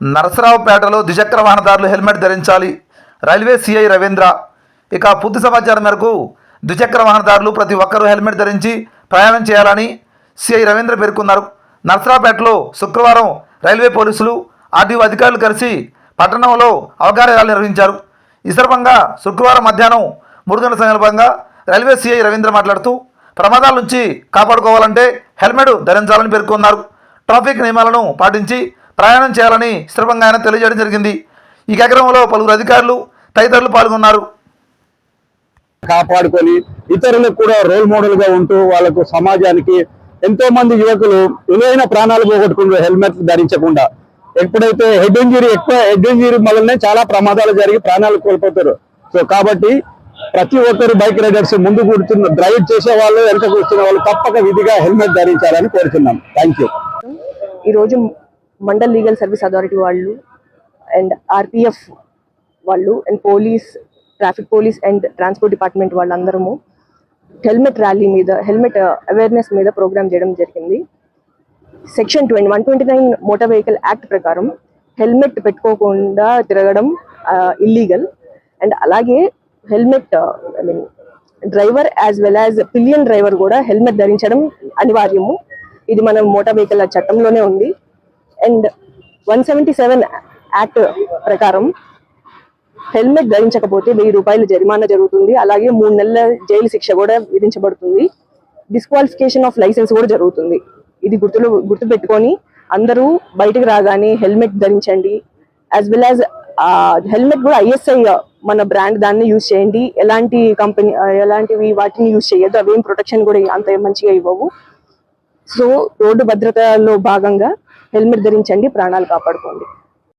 నరసరావుపేటలో ద్విచక్ర వాహనదారులు హెల్మెట్ ధరించాలి. Railway CI Ravindra. ఇక పూర్తి సమాచారం మేరకు ద్విచక్ర వాహనదారులు ప్రతి ఒక్కరూ హెల్మెట్ ధరించి ప్రయాణం చేయాలని సిఐ రవీంద్ర పేర్కొన్నారు. నరసరావుపేటలో శుక్రవారం రైల్వే పోలీసులు ఆర్టీఓ అధికారులు కలిసి పట్టణంలో అవగాహన ర్యాలీ నిర్వహించారు. ఈ సందర్భంగా శుక్రవారం మధ్యాహ్నం మూడు గంటల సందర్భంగా రైల్వే సిఐ రవీంద్ర మాట్లాడుతూ ప్రమాదాల నుంచి కాపాడుకోవాలంటే హెల్మెట్ ధరించాలని పేర్కొన్నారు. ట్రాఫిక్ నియమాలను పాటించి ప్రయాణం చేయాలని స్థిరంగా ఆయన తెలియజేయడం జరిగింది. ఈ కార్యక్రమంలో పలువురు అధికారులు తదితరులు పాల్గొన్నారు. కాపాడుకొని ఇతరులకు కూడా రోల్ మోడల్గా ఉంటూ వాళ్ళకు సమాజానికి ఎంతో మంది యువకులు విలువైన ప్రాణాలు పోగొట్టుకుంటారు హెల్మెట్ ధరించకుండా ఎప్పుడైతే హెడ్ ఇంజరీ ఎక్కువ హెడ్ ఇంజరీ వల్లనే చాలా ప్రమాదాలు జరిగి ప్రాణాలు కోల్పోతారు. సో కాబట్టి ప్రతి ఒక్కరు బైక్ రైడర్స్ ముందు కూర్చున్న డ్రైవ్ చేసే వాళ్ళు వెనక కూర్చున్న వాళ్ళు తప్పక విధిగా హెల్మెట్ ధరించాలని కోరుతున్నాం థ్యాంక్ యూ ఈరోజు మండల్ లీగల్ సర్వీస్ అథారిటీ వాళ్ళు అండ్ ఆర్పిఎఫ్ వాళ్ళు and police traffic police and transport department వాళ్ళందరము helmet rally మీద హెల్మెట్ అవేర్నెస్ మీద ప్రోగ్రామ్ చేయడం జరిగింది. Section twenty one twenty nine motor vehicle act ప్రకారం హెల్మెట్ పెట్టుకోకుండా తిరగడం ఇల్లీగల్ అండ్ అలాగే helmet I mean driver as well as pillion driver కూడా helmet ధరించడం అనివార్యము. ఇది మన మోటార్ వెహికల్ చట్టంలోనే ఉంది. And one seventy seven act ప్రకారం హెల్మెట్ ధరించకపోతే వెయ్యి రూపాయలు జరిమానా జరుగుతుంది. అలాగే మూడు నెలల జైలు శిక్ష కూడా విధించబడుతుంది. డిస్క్వాలిఫికేషన్ ఆఫ్ లైసెన్స్ కూడా జరుగుతుంది. ఇది గుర్తులు గుర్తు పెట్టుకొని అందరూ బయటకు రాగానే హెల్మెట్ ధరించండి. యాజ్ వెల్ యాజ్ హెల్మెట్ కూడా ఐఎస్ఐ మన బ్రాండ్ దాన్ని యూజ్ చేయండి. ఎలాంటి కంపెనీ ఎలాంటివి వాటిని యూజ్ చేయొద్దు. అవేం ప్రొటెక్షన్ కూడా అంత మంచిగా ఇవ్వవు. సో రోడ్డు భద్రతలో భాగంగా హెల్మెట్ ధరించండి ప్రాణాలు కాపాడుకోండి.